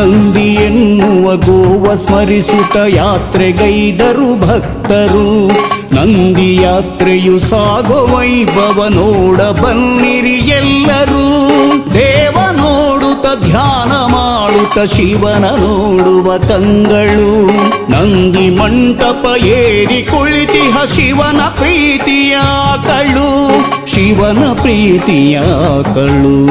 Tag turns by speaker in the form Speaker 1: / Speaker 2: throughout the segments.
Speaker 1: ನಂದಿ ಎನ್ನುವ ಗೋವ ಸ್ಮರಿಸುತ್ತ ಯಾತ್ರೆಗೈದರು ಭಕ್ತರು. ನಂದಿ ಯಾತ್ರೆಯು ಸಾಗೋ ವೈಭವ ನೋಡ ಬನ್ನಿರಿ ಎಲ್ಲರೂ. ದೇವ ನೋಡುತ್ತ ಧ್ಯಾನ ಮಾಡುತ್ತ ಶಿವನ ನೋಡುವ ಕಂಗಳು ನಂದಿ ಮಂಟಪ ಏರಿ ಕುಳಿತಿಹ ಶಿವನ ಪ್ರೀತಿಯ ಕಳು ಶಿವನ ಪ್ರೀತಿಯ ಕಳು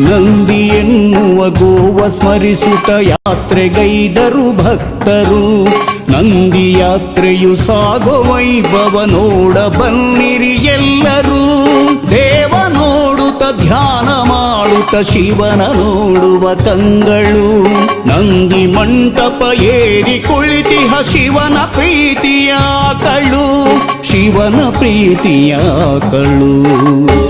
Speaker 1: ನಂದಿ ಎನ್ನುವ ಗೋವ ಸ್ಮರಿಸುತ್ತ ಯಾತ್ರೆಗೈದರು ಭಕ್ತರು. ನಂದಿ ಯಾತ್ರೆಯು ಸಾಗೋ ವೈಭವ ನೋಡ ಬನ್ನಿರಿ ಎಲ್ಲರೂ. ದೇವ ನೋಡುತ್ತ ಧ್ಯಾನ ಮಾಡುತ್ತ ಶಿವನ ನೋಡುವ ಕಂಗಳು. ನಂದಿ ಮಂಟಪ ಏರಿ ಕುಳಿತಿಹ ಶಿವನ ಪ್ರೀತಿಯ ಕಳು ಶಿವನ ಪ್ರೀತಿಯ ಕಳು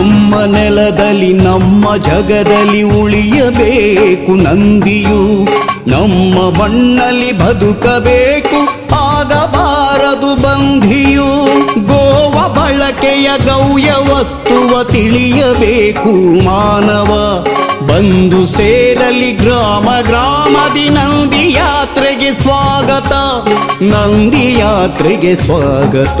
Speaker 1: ನಮ್ಮ ನೆಲದಲ್ಲಿ, ನಮ್ಮ ಜಗದಲ್ಲಿ ಉಳಿಯಬೇಕು ನಂದಿಯು. ನಮ್ಮ ಮಣ್ಣಲ್ಲಿ ಬದುಕಬೇಕು ಆಗಬಾರದು ಬಂಧಿಯು. ಗೋವ ಬಳಕೆಯ ಗೌಯ ವಸ್ತುವ ತಿಳಿಯಬೇಕು ಮಾನವ. ಬಂದು ಸೇರಲಿ ಗ್ರಾಮ, ಗ್ರಾಮದಿ ನಂದಿ ಯಾತ್ರೆಗೆ ಸ್ವಾಗತ. ನಂದಿ ಯಾತ್ರೆಗೆ ಸ್ವಾಗತ.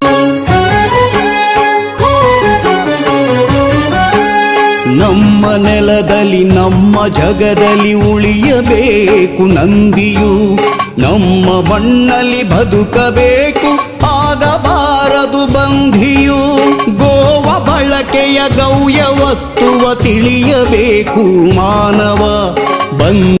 Speaker 1: ನೆಲದಲ್ಲಿ ನಮ್ಮ ಜಗದಲ್ಲಿ ಉಳಿಯಬೇಕು ನಂದಿಯು. ನಮ್ಮ ಮಣ್ಣಲ್ಲಿ ಬದುಕಬೇಕು ಆಗಬಾರದು ಬಂಧಿಯು. ಗೋವ ಬಳಕೆಯ ಗೌಯ ವಸ್ತುವ ತಿಳಿಯಬೇಕು ಮಾನವ. ಬಂದ